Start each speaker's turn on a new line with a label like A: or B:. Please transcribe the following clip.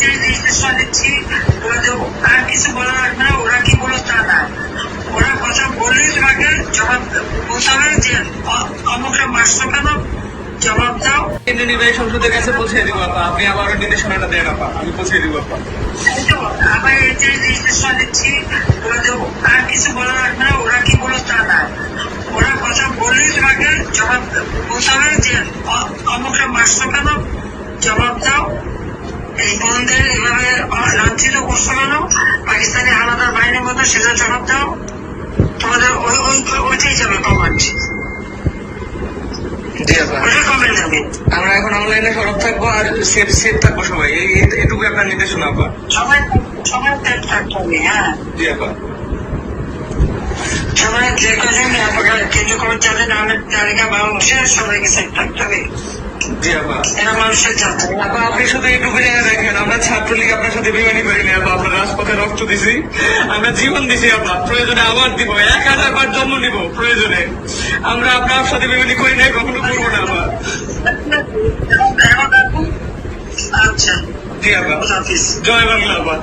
A: যে নির্দেশনা দিচ্ছি ওরা আর কিছু বলা লাগবে না ওরা কি বলো তা না। ওরা কথা বললেই তোমাকে জবাব বলতে হবে যে অমুকটা মারছো কেন? জবাব দাও।
B: নির্বাহী সংসদের কাছে পৌঁছে দিব আপা। আপনি আবারও নির্দেশনাটা দেন আপা। আমি পৌঁছে দিব আপা।
A: আবার এই যে নির্দেশনা দিচ্ছি আর কিছু বলা লাগবে না ওরা কি বলো তা না। ওরা কথা বললেই তোমাকে জবাব বলতে হবে যে অমুকটা মারছো কেন? জবাব দাও। এই বোনদের এভাবে লাঞ্ছিত করছ কেন পাকিস্তানি আলাদা বাহিনীর মতো সেটা জবাব দাও তোমাদের ওই ওই ওইটাই যাবে কমান্ড যাবে
B: আমরা এখন অনলাইনে সরব থাকব আর সেফ সেফ থাকব সবাই। এটুকুই আপনার নির্দেশনা আপা
A: সবাই সবাই ত্যাগ থাকতে হবে হ্যাঁ।
B: জি আপা
A: সবাই যে কজন আপনারা কেন্দ্র করে যাবেন আমাদের তালিকা সবাইকে সেট থাকতে হবে
B: জি আপা।
A: এরা মানুষের জানতে হবে
B: আপা আপনি শুধু এটুকু দেখেন আমরা ছাত্রলীগ আপনার সাথে বিমানি করিনি আপা আমরা রাজপথে রক্ত দিছি। আমরা জীবন দিছি আপা প্রয়োজনে আবার দিব এক হাজার বার জন্ম নিব প্রয়োজনে। আমরা আপনার সাথে বিমানি করি নাই কখনো করব না
A: আচ্ছা।
B: জি আপা। জয় বাংলা আপা।